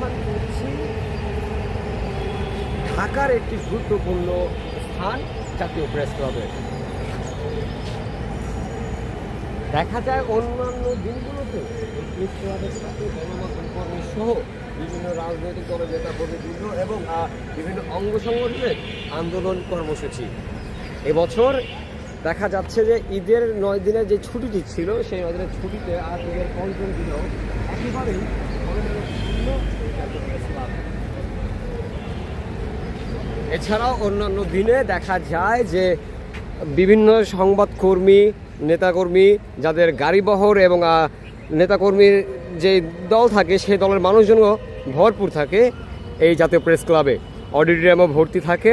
অবস্থান করছি, ঢাকার একটি গুরুত্বপূর্ণ স্থান জাতীয় প্রেস ক্লাবে। দেখা যায় অন্যান্য দিনগুলোতে প্রেস ক্লাবের সাথে গণমাধ্যম কর্মী সহ বিভিন্ন রাজনৈতিক দলের নেতা কর্মীবৃন্দ এবং বিভিন্ন অঙ্গ সংগঠনের আন্দোলন কর্মসূচি। এবছর দেখা যাচ্ছে যে ঈদের নয় দিনের যে ছুটিটি ছিল, সেই নয় দিনের ছুটিতে আর ঈদের পঞ্চম দিনেও একেবারেই এছাড়াও অন্যান্য দিনে দেখা যায় যে বিভিন্ন সংবাদকর্মী, নেতাকর্মী যাদের গাড়িবহর এবং নেতাকর্মীর যে দল থাকে, সেই দলের মানুষজনও ভরপুর থাকে এই জাতীয় প্রেস ক্লাবে। অডিটোরিয়ামও ভর্তি থাকে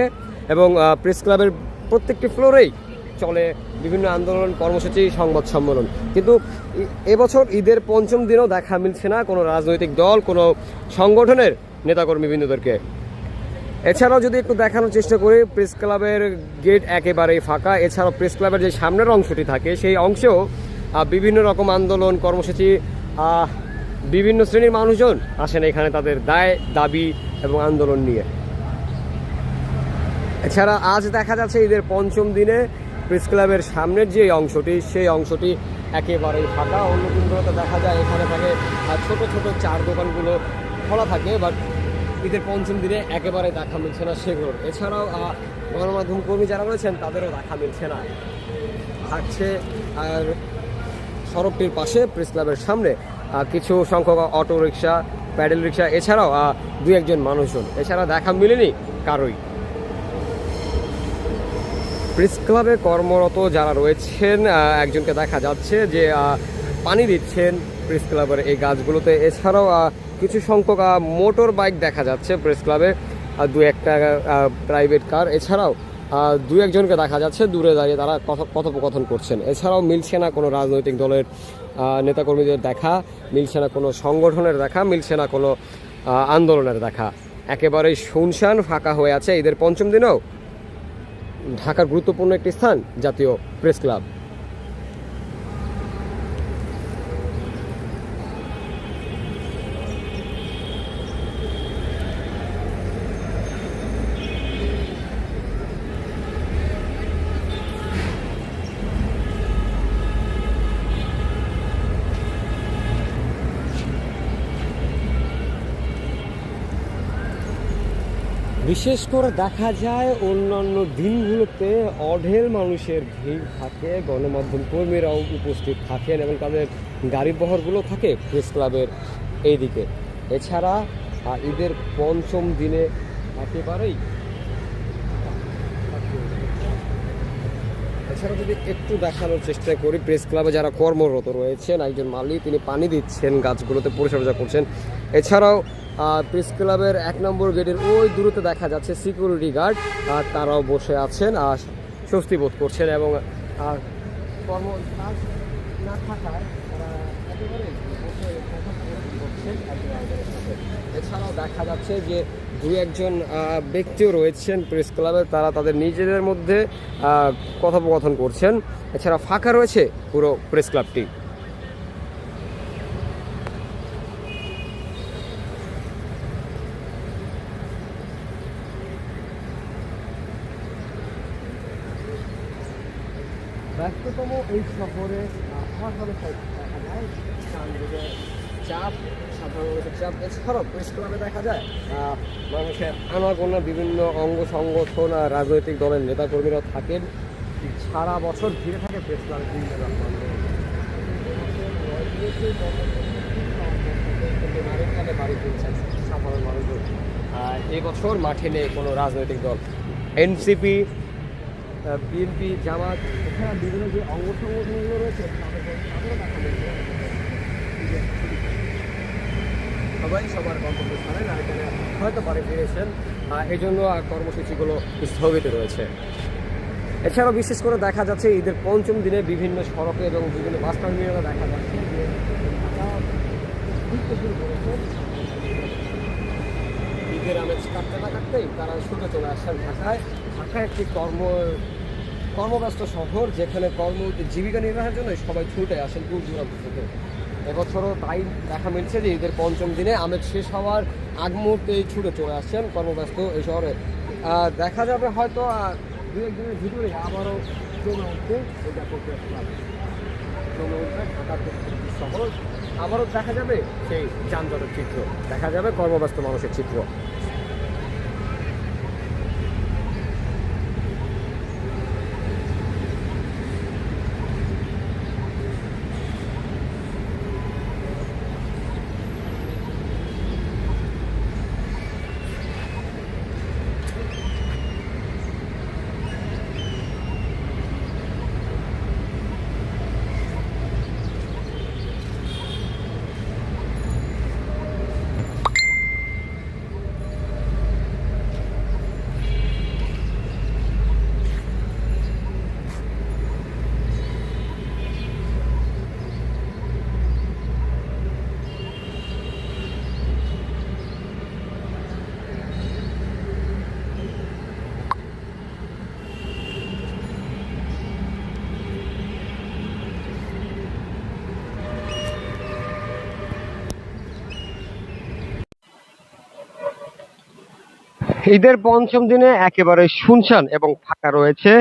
এবং প্রেস ক্লাবের প্রত্যেকটি ফ্লোরেই চলে বিভিন্ন আন্দোলন, কর্মসূচি, সংবাদ সম্মেলন। কিন্তু এবছর ঈদের পঞ্চম দিনেও দেখা মিলছে না কোনো রাজনৈতিক দল, কোনো সংগঠনের নেতাকর্মী নেতাকর্মীবৃন্দদেরকে। এছাড়াও যদি একটু দেখানোর চেষ্টা করি, প্রেস ক্লাবের গেট একেবারেই ফাঁকা। এছাড়াও প্রেস ক্লাবের যে সামনের অংশটি থাকে, সেই অংশেও বিভিন্ন রকম আন্দোলন, কর্মসূচি বিভিন্ন শ্রেণির মানুষজন আসেন এখানে তাদের দায়, দাবি এবং আন্দোলন নিয়ে। এছাড়া আজ দেখা যাচ্ছে ঈদের পঞ্চম দিনে প্রেস ক্লাবের সামনের যে অংশটি, সেই অংশটি একেবারেই ফাঁকা। অন্য দিনগুলোতে দেখা যায়, এখানে থাকে ছোট ছোট চার দোকানগুলো খোলা থাকে বাট ঈদের পঞ্চম দিনে একেবারে দেখা মিলছে না সেগুলোর। এছাড়াও গণমাধ্যম কর্মী যারা রয়েছেন, তাদেরও দেখা মিলছে না। থাকছে, আর সড়কটির পাশে প্রেস ক্লাবের সামনে কিছু সংখ্যক অটো রিক্সা প্যাডেল রিক্সা এছাড়াও দু একজন মানুষজন। এছাড়া দেখা মিলেনি কারোই। প্রেস ক্লাবে কর্মরত যারা রয়েছেন একজনকে দেখা যাচ্ছে যে পানি দিচ্ছেন প্রেস ক্লাবের এই গাছগুলোতে। এছাড়াও কিছু সংখ্যক মোটর বাইক দেখা যাচ্ছে প্রেস ক্লাবে দু একটা প্রাইভেট কার। এছাড়াও দু একজনকে দেখা যাচ্ছে, দূরে দাঁড়িয়ে তারা কথোপকথন করছেন। এছাড়াও মিলছে না কোনো রাজনৈতিক দলের নেতাকর্মীদের দেখা, মিলছে না কোনো সংগঠনের দেখা, মিলছে না কোনো আন্দোলনের দেখা। একেবারেই শুনশান ফাঁকা হয়ে আছে। ঈদের পঞ্চম দিনেও ঢাকার গুরুত্বপূর্ণ একটি স্থান জাতীয় প্রেস ক্লাব। বিশেষ করে দেখা যায় অন্যান্য দিনগুলোতে অঢেল মানুষের ভিড় থাকে, গণমাধ্যম কর্মীরাও উপস্থিত থাকেন এবং তাদের গাড়ি বহরগুলো থাকে প্রেস ক্লাবের এইদিকে। এছাড়া ঈদের পঞ্চম দিনে একেবারেই এছাড়া যদি একটু দেখানোর চেষ্টা করি, প্রেস ক্লাবে যারা কর্মরত রয়েছেন, একজন মালিক, তিনি পানি দিচ্ছেন, গাছগুলোতে পরিচর্যা করছেন। এছাড়াও প্রেস ক্লাবের এক নম্বর গেটের ওই দূরত্বে দেখা যাচ্ছে সিকিউরিটি গার্ড আহ, তারাও বসে আছেন আর স্বস্তি বোধ করছেন এবং। এছাড়াও দেখা যাচ্ছে যে দুই একজন ব্যক্তিও রয়েছেন প্রেস ক্লাবে তারা তাদের নিজেদের মধ্যে কথোপকথন করছেন এছাড়া ফাঁকা রয়েছে পুরো প্রেস ক্লাবটি এই দেখা যায় চাপ, সাধারণ চাপ দেখা যায় মানুষের বিভিন্ন অঙ্গ সংগঠন আর রাজনৈতিক দলের নেতা নেতাকর্মীরা থাকেন। সারা বছর ঘিরে থাকে প্রেস ক্লাবে সাধারণ মানুষজন এবছর মাঠে নেই কোনো রাজনৈতিক দল। এনসিপি বিএনপি, জামাত এছাড়া বিভিন্ন যে অঙ্গ সংগঠনগুলো রয়েছে। সবাই সবার গন্তব্যস্থানে নারীকালে হয়তো বাড়ি ফিরেছেন এই জন্য কর্মসূচিগুলো স্থগিত রয়েছে এছাড়াও বিশেষ করে দেখা যাচ্ছে ঈদের পঞ্চম দিনে বিভিন্ন সড়কে এবং বিভিন্ন বাস টার্মিনালে দেখা যাচ্ছে যে ঈদের আমেজ কাটতে না কাটতেই তারা ছুটে চলে আসছেন ঢাকায় ঢাকা একটি কর্ম কর্মব্যস্ত শহর যেখানে কর্ম জীবিকা নির্বাহের জন্য সবাই ছুটে আসেন দূর দূরান্ত থেকে। এবছরও তাই দেখা মিলছে যে ঈদের পঞ্চম দিনে আমেজ শেষ হওয়ার আগ মুহূর্তেই ছুটে চলে আসছেন কর্মব্যস্ত এই শহরে। দেখা যাবে হয়তো দু একদিনের ভিতরে আবারও জমে উঠবে। ঢাকার শহর। আবারও দেখা যাবে সেই যানজটের চিত্র। দেখা যাবে কর্মব্যস্ত মানুষের চিত্র। ঈদের পঞ্চম দিনে একেবারে শুনশান এবং ফাঁকা রয়েছে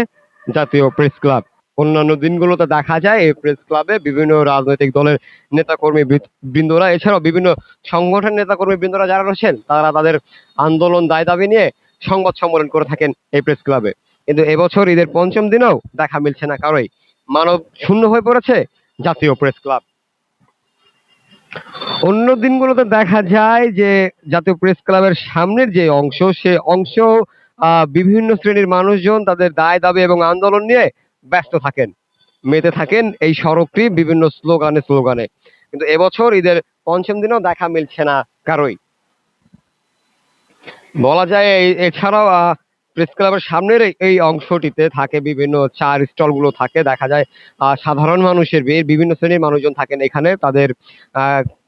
জাতীয় প্রেস ক্লাব অন্যান্য দিনগুলোতে দেখা যায়, এই প্রেস ক্লাবে বিভিন্ন রাজনৈতিক দলের নেতাকর্মী বৃন্দরা, এছাড়াও বিভিন্ন সংগঠন নেতাকর্মী বৃন্দরা যারা রয়েছেন, তারা তাদের আন্দোলন দায় দাবি নিয়ে সংবাদ সম্মেলন করে থাকেন এই প্রেস ক্লাবে কিন্তু এবছর ঈদের পঞ্চম দিনেও দেখা মিলছে না কারোই। মানব শূন্য হয়ে পড়েছে জাতীয় প্রেস ক্লাব অন্য দিনগুলোতে দেখা যায় যে জাতীয় প্রেস ক্লাবের সামনের যে অংশ, সে অংশ বিভিন্ন শ্রেণির মানুষজন তাদের দায়, দাবি এবং আন্দোলন নিয়ে ব্যস্ত থাকেন, মেতে থাকেন এই সড়কটি বিভিন্ন স্লোগানে স্লোগানে। কিন্তু এবছর ঈদের পঞ্চম দিনেও দেখা মিলছে না কারোই। বলা যায় এছাড়াও প্রেস ক্লাবের সামনের এই- অংশটিতে থাকে বিভিন্ন চার স্টলগুলো থাকে। দেখা যায় সাধারণ মানুষের বিভিন্ন শ্রেণির মানুষজন থাকেন এখানে। তাদের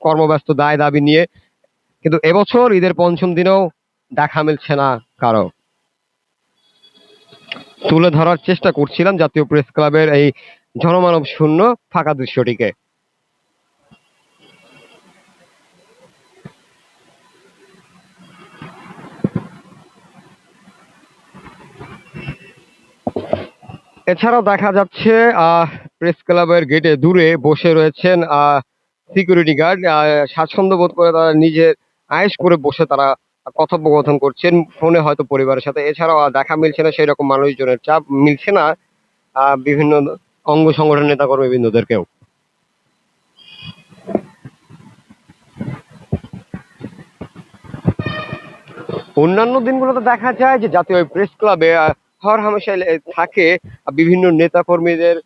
কর্মব্যস্ত দায় দাবি নিয়ে। কিন্তু এবছর ঈদের পঞ্চম দিনেও দেখা মিলছে না কারও। তুলে ধরার চেষ্টা করছিলাম জাতীয় প্রেস ক্লাবের এই জনমানব শূন্য ফাঁকা দৃশ্যটিকে। এছাড়াও দেখা যাচ্ছে প্রেস ক্লাবের গেটে দূরে বসে রয়েছেন সিকিউরিটি গার্ড স্বাচ্ছন্দ্য বোধ করে তারা নিজের আয়েস করে বসে তারা কথোপকথন করছেন, ফোনে হয়তো পরিবারের সাথে। এছাড়াও দেখা মিলছে না সেই রকম মানুষজনের চাপ, মিলছে না বিভিন্ন অঙ্গ সংগঠন নেতা কর্মীবৃন্দদেরকেও অন্যান্য দিনগুলোতে দেখা যায় যে জাতীয় প্রেস ক্লাবে হর হামেশাই থাকে বিভিন্ন নেতা কর্মীদের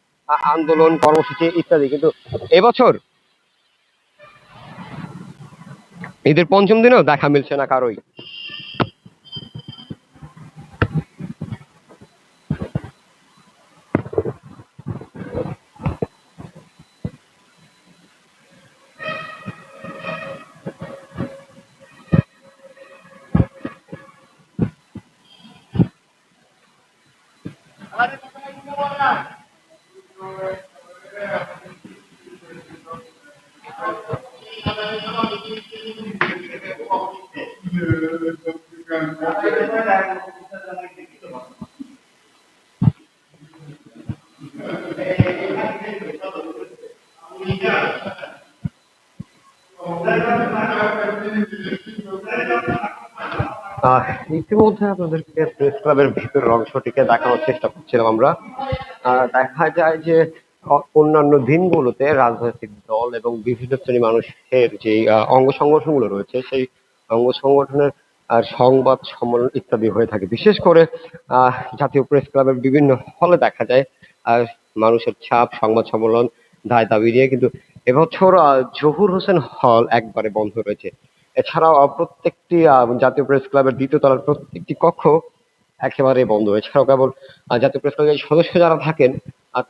আন্দোলন, কর্মসূচি ইত্যাদি। কিন্তু এবছর ঈদের পঞ্চম দিনেও দেখা মিলছে না কারোই। Gracias. ইতিমধ্যে আপনাদেরকে প্রেস ক্লাবের ভিতরের অংশটিকে দেখানোর চেষ্টা করছিলাম আমরা। দেখা যায় যে অন্যান্য দিনগুলোতে রাজনৈতিক দল এবং বিভিন্ন শ্রেণির মানুষের যে অঙ্গ সংগঠনগুলো রয়েছে, সেই অঙ্গ সংগঠনের সংবাদ সম্মেলন ইত্যাদি হয়ে থাকে। বিশেষ করে জাতীয় প্রেস ক্লাবের বিভিন্ন হলে দেখা যায় আর মানুষের ছাপ, সংবাদ সম্মেলন, দায় দাবি নিয়ে কিন্তু এবছর জহুর হোসেন হল একবারে বন্ধ রয়েছে। এছাড়াও প্রত্যেকটি জাতীয় প্রেস ক্লাবের দ্বিতীয় তলার প্রত্যেকটি কক্ষ একেবারে বন্ধ এছাড়াও কেবল জাতীয় প্রেস ক্লাবের সদস্য যারা থাকেন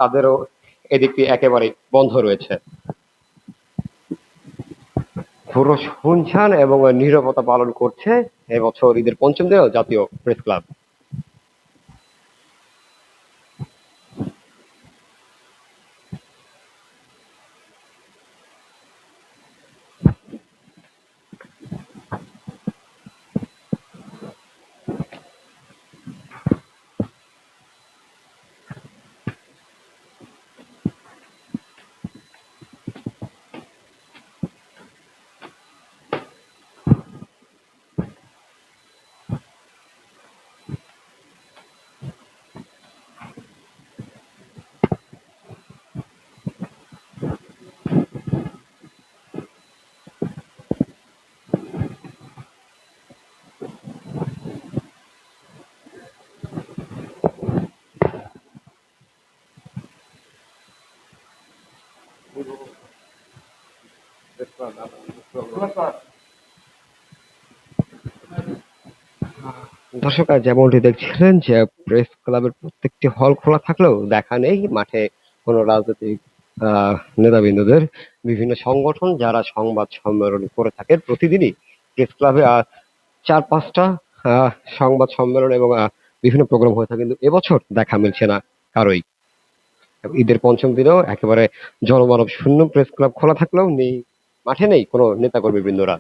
তাদেরও এদিকটি একেবারে বন্ধ রয়েছে। পুরো শুনছান এবং নীরবতা পালন করছে এবছর ঈদের পঞ্চম দিনেও জাতীয় প্রেস ক্লাব। দর্শক যেমনটি দেখছিলেন যে প্রেস ক্লাবের প্রত্যেকটি হল খোলা থাকলেও দেখা নেই মাঠে কোনো রাজনৈতিক নেতাবৃন্দদের। বিভিন্ন সংগঠন যারা সংবাদ সম্মেলন করে থাকেন, প্রতিদিনই প্রেস ক্লাবে চার পাঁচটা সংবাদ সম্মেলন এবং বিভিন্ন প্রোগ্রাম হয়ে থাকে। কিন্তু এবছর দেখা মিলছে না কারোই। ঈদের পঞ্চম দিনেও একেবারে জনমানব শূন্য প্রেস ক্লাব খোলা থাকলেও নেই মাঠে নেই কোনো নেতাকর্মী বৃন্দরা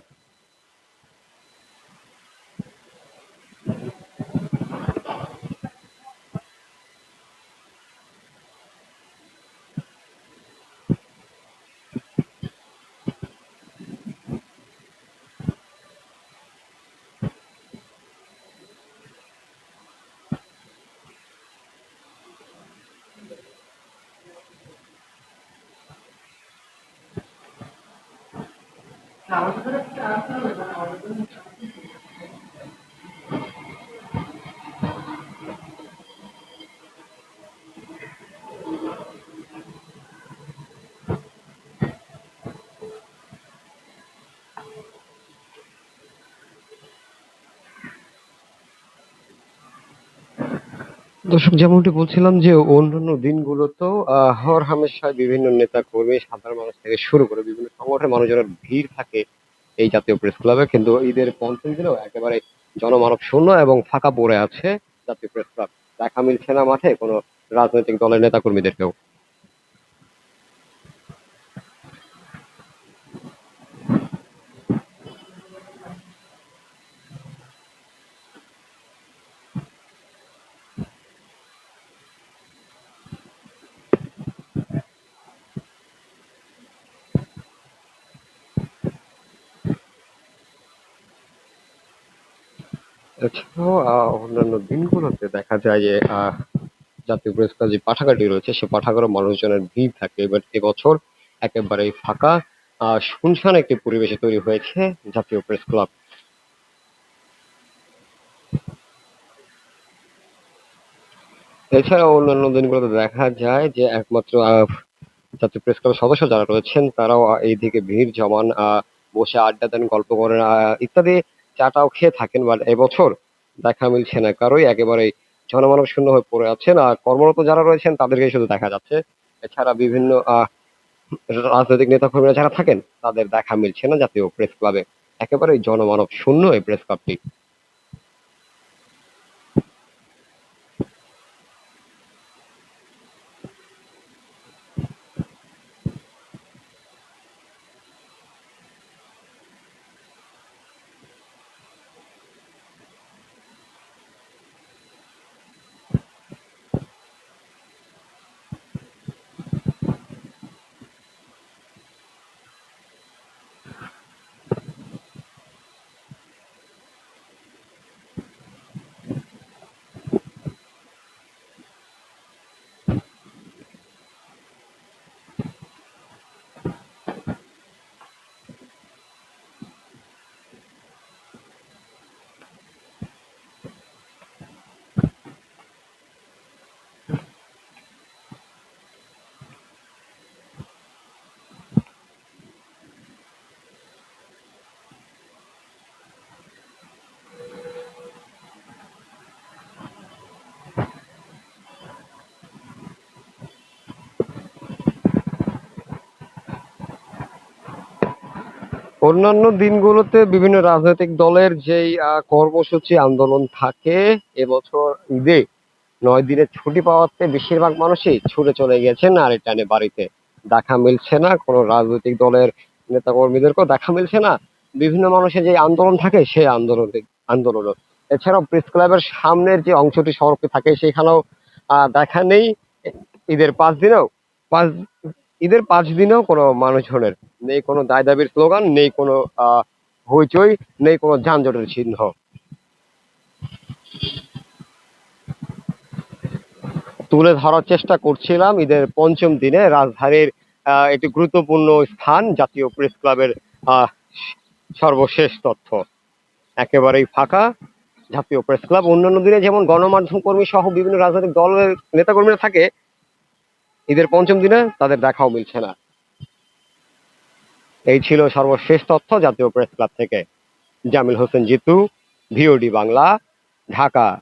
দর্শক, যেমনটি বলছিলাম যে অন্যান্য দিনগুলোতেও হর হামেশায় বিভিন্ন নেতা কর্মী সাধারণ মানুষ থেকে শুরু করে বিভিন্ন সংগঠনের মানুষজনের ভিড় থাকে এই জাতীয় প্রেস ক্লাবে কিন্তু ঈদের পঞ্চম দিনেও একেবারে জনমানব শূন্য এবং ফাঁকা পড়ে আছে জাতীয় প্রেস ক্লাব দেখা মিলছে না মাঠে কোনো রাজনৈতিক দলের নেতা এছাড়াও অন্যান্য দিনগুলোতে দেখা যায় যে জাতীয় প্রেস ক্লাব যে পাঠাগারটি রয়েছে সে পাঠাগারে মানুষজনের ভিড় থাকে। এবার এবছর একেবারেই ফাঁকা। শুনশান একটি পরিবেশে তৈরি হয়েছে জাতীয় প্রেস ক্লাব। এছাড়া অন্যান্য দিনগুলোতে দেখা যায় যে একমাত্র জাতীয় প্রেস ক্লাবের সদস্য যারা রয়েছেন তারাও আহ, এইদিকে ভিড় জমান বসে আড্ডা দেন গল্প করেন ইত্যাদি। চাটাও খেয়ে থাকেন বাট এবছর দেখা মিলছে না, কারোই একেবারে জনমানব শূন্য হয়ে পড়ে আছেন। আর কর্মরত যারা রয়েছেন তাদেরকে শুধু দেখা যাচ্ছে। এছাড়া বিভিন্ন রাজনৈতিক নেতা কর্মীরা যারা থাকেন, তাদের দেখা মিলছে না জাতীয় প্রেস ক্লাবে। একেবারে জনমানব শূন্য এই প্রেস ক্লাবটি। অন্যান্য দিনগুলোতে বিভিন্ন রাজনৈতিক দলের যেই কর্মসূচি আন্দোলন থাকে, এবছর ঈদে নয় দিনের ছুটি পাওয়াতে বেশিরভাগ মানুষই ছুটে চলে গেছেন আর টানে বাড়িতে দেখা মিলছে না। কোনো রাজনৈতিক দলের নেতা কর্মীদেরকেও দেখা মিলছে না। বিভিন্ন মানুষের যে আন্দোলন থাকে, সেই আন্দোলন আন্দোলনও। এছাড়াও প্রেস ক্লাবের সামনের যে অংশটি সড়কে থাকে, সেখানেও দেখা নেই। ঈদের পাঁচ দিনেও, পাঁচ ঈদের পাঁচ দিনেও কোনো মানুষজনের নেই কোনো দায় দাবির স্লোগান, নেই কোনো হইচই, নেই কোনো যানজটের চিহ্ন। তুলে ধরার চেষ্টা করছিলাম ঈদের পঞ্চম দিনে রাজধানীর একটি গুরুত্বপূর্ণ স্থান, জাতীয় প্রেস ক্লাবের সর্বশেষ তথ্য। একেবারেই ফাঁকা। জাতীয় প্রেস ক্লাব অন্যান্য দিনে যেমন গণমাধ্যম কর্মী সহ বিভিন্ন রাজনৈতিক দলের নেতাকর্মীরা থাকে ঈদের পঞ্চম দিনে তাদের দেখাও মিলছে না। এই ছিল সর্বশেষ তথ্য জাতীয় প্রেস ক্লাব থেকে। Jamil Hossain Jitu, V O D Bangla, Dhaka.